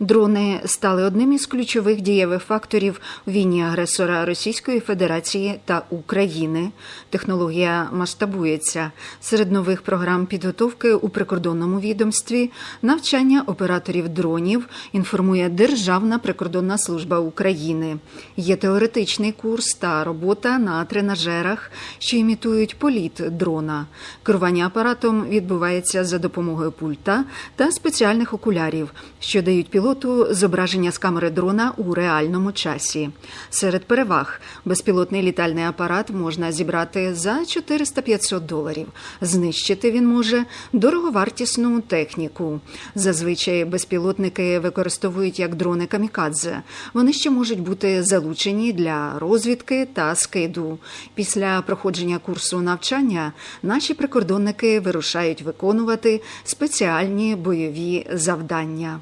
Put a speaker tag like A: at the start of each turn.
A: Дрони стали одним із ключових дієвих факторів у війні агресора Російської Федерації та України. Технологія масштабується. Серед нових програм підготовки у прикордонному відомстві навчання операторів дронів інформує Державна прикордонна служба України. Є теоретичний курс та робота на тренажерах, що імітують політ дрона. Керування апаратом відбувається за допомогою пульта та спеціальних окулярів, що дають пілоту зображення з камери дрона у реальному часі. Серед переваг безпілотний літальний апарат можна зібрати за 400-500 доларів. Знищити він може дороговартісну техніку. Зазвичай безпілотники використовують як дрони камікадзе. Вони ще можуть бути залучені для розвідки та скиду. Після проходження курсу навчання наші прикордонники вирушають виконувати спеціальні бойові завдання.